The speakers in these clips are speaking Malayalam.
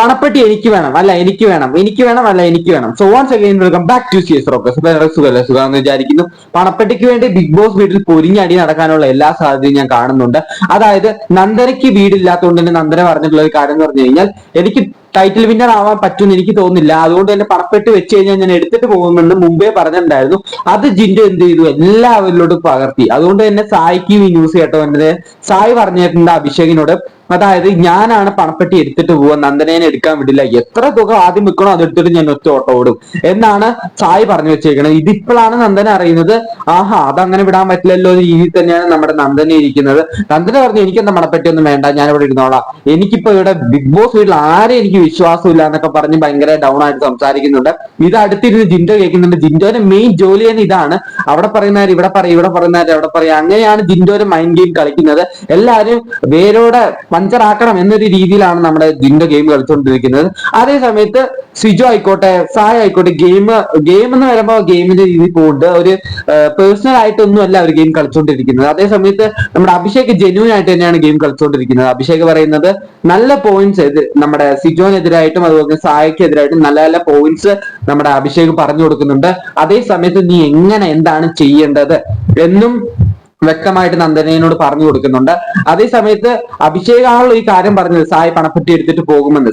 പണപ്പെട്ടി എനിക്ക് വേണം അല്ല എനിക്ക് വേണം എനിക്ക് വേണം അല്ല എനിക്ക് വേണം. So once again welcome back to C S rocks സുഖമല്ല? സുഖമെന്ന് വിചാരിക്കുന്നു. പണപ്പെട്ടിക്ക് വേണ്ടി ബിഗ് ബോസ് വീട്ടിൽ പൊരിഞ്ഞടി നടക്കാനുള്ള എല്ലാ സാധ്യതയും ഞാൻ കാണുന്നുണ്ട്. അതായത് നന്ദനയ്ക്ക് വീടില്ലാത്തതുകൊണ്ട് തന്നെ നന്ദന പറഞ്ഞിട്ടുള്ള ഒരു കാര്യം എന്ന് പറഞ്ഞു കഴിഞ്ഞാൽ എനിക്ക് ടൈറ്റിൽ വിന്നർ ആവാൻ പറ്റുമെന്ന് എനിക്ക് തോന്നുന്നില്ല. അതുകൊണ്ട് തന്നെ പണപ്പെട്ട് വെച്ച് കഴിഞ്ഞാൽ ഞാൻ എടുത്തിട്ട് പോകുമെന്ന് മുമ്പേ പറഞ്ഞിട്ടുണ്ടായിരുന്നു. അത് ജിൻഡു എന്ത് ചെയ്തു? എല്ലാവരിലോട്ടും പകർത്തി. അതുകൊണ്ട് തന്നെ സായിക്ക് ഈ ന്യൂസ് കേട്ടോ എന്നത് സായി പറഞ്ഞിട്ടുണ്ട് അഭിഷേകിനോട്. അതായത് ഞാനാണ് പണപ്പെട്ടി എടുത്തിട്ട് പോവാൻ നന്ദനേനെ എടുക്കാൻ വിടില്ല. എത്ര തുക ആദ്യം വെക്കണോ അത് എടുത്തിട്ട് ഞാൻ ഒറ്റ ഓട്ടോ ഓടും. എന്നാണ് സായി പറഞ്ഞു വെച്ചേക്കുന്നത് ഇതിപ്പോഴാണ് നന്ദന അറിയുന്നത്. ആഹാ അതങ്ങനെ വിടാൻ പറ്റില്ലല്ലോ എന്ന രീതിയിൽ തന്നെയാണ് നമ്മുടെ നന്ദനെ ഇരിക്കുന്നത്. നന്ദന പറഞ്ഞു എനിക്കെന്താ പണപ്പെട്ടി ഒന്നും വേണ്ട ഞാൻ ഇവിടെ ഇരുന്നോളാം. എനിക്കിപ്പോ ഇവിടെ ബിഗ് ബോസ് വീട്ടിൽ ആരെ എനിക്ക് വിശ്വാസമില്ല എന്നൊക്കെ പറഞ്ഞ് ഭയങ്കര ഡൗൺ ആയിട്ട് സംസാരിക്കുന്നുണ്ട്. ഇത് അടുത്തിരുന്ന് ജിൻഡോ കേൾക്കുന്നുണ്ട്. ജിൻഡോന്റെ മെയിൻ ജോലി തന്നെ ഇതാണ്. അവിടെ പറയുന്നവർ ഇവിടെ പറയും ഇവിടെ പറയുന്നവർ അവിടെ പറയും. അങ്ങനെയാണ് ജിൻഡോന്റെ മൈൻഡ് ഗെയിം കളിക്കുന്നത്. എല്ലാവരും വേരോടെ പഞ്ചറാക്കണം എന്നൊരു രീതിയിലാണ് നമ്മുടെ ജിൻഡോ ഗെയിം കളിച്ചുകൊണ്ടിരിക്കുന്നത് അതേ സമയത്ത് സിജോ ആയിക്കോട്ടെ സായ ആയിക്കോട്ടെ ഗെയിം ഗെയിം എന്ന് പറയുമ്പോൾ ഗെയിമിന്റെ രീതി പോകുന്നുണ്ട്. ഒരു പേഴ്സണൽ ആയിട്ടൊന്നും അല്ല അവർ ഗെയിം കളിച്ചുകൊണ്ടിരിക്കുന്നത് അതേ സമയത്ത് നമ്മുടെ അഭിഷേക് ജെന്യൂൻ ആയിട്ട് തന്നെയാണ് ഗെയിം കളിച്ചുകൊണ്ടിരിക്കുന്നത് അഭിഷേക് പറയുന്നത് നല്ല പോയിന്റ്സ് നമ്മുടെ സിജോനെതിരായിട്ടും അതുപോലെ സായക്കെതിരായിട്ടും നല്ല നല്ല പോയിന്റ്സ് നമ്മുടെ അഭിഷേക് പറഞ്ഞു കൊടുക്കുന്നുണ്ട്. അതേ സമയത്ത് നീ എങ്ങനെ എന്താണ് ചെയ്യേണ്ടത് എന്നും വ്യക്തമായിട്ട് നന്ദനയോട് പറഞ്ഞു കൊടുക്കുന്നുണ്ട്. അതേ സമയത്ത് അഭിഷേകാണല്ലോ ഈ കാര്യം പറഞ്ഞത്. സായി പണപ്പെട്ടി എടുത്തിട്ട് പോകുമെന്ന്.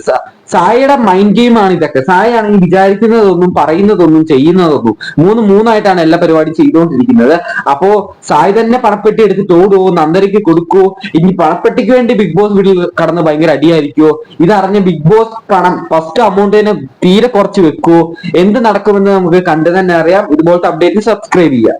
സായിയുടെ മൈൻഡ് ഗെയിമാണ് ഇതൊക്കെ. സായി ആണെങ്കിൽ വിചാരിക്കുന്നതൊന്നും പറയുന്നതൊന്നും ചെയ്യുന്നതൊന്നും. മൂന്ന് മൂന്നായിട്ടാണ് എല്ലാ പരിപാടി ചെയ്തുകൊണ്ടിരിക്കുന്നത്. അപ്പോ സായി തന്നെ പണപ്പെട്ടി എടുത്തിട്ട് ഓടുവോ നന്ദനയ്ക്ക് കൊടുക്കുവോ? ഇനി പണപ്പെട്ടിക്ക് വേണ്ടി ബിഗ് ബോസ് വീട്ടിൽ കടന്ന് ഭയങ്കര അടിയായിരിക്കുവോ? ഇതറിഞ്ഞ് ബിഗ് ബോസ് പണം ഫസ്റ്റ് അമൗണ്ട് തന്നെ തീരെ കുറച്ച് വെക്കുവോ? എന്ത് നടക്കുമെന്ന് നമുക്ക് കണ്ടു തന്നെ അറിയാം. ഇതുപോലത്തെ അപ്ഡേറ്റ് സബ്സ്ക്രൈബ് ചെയ്യാം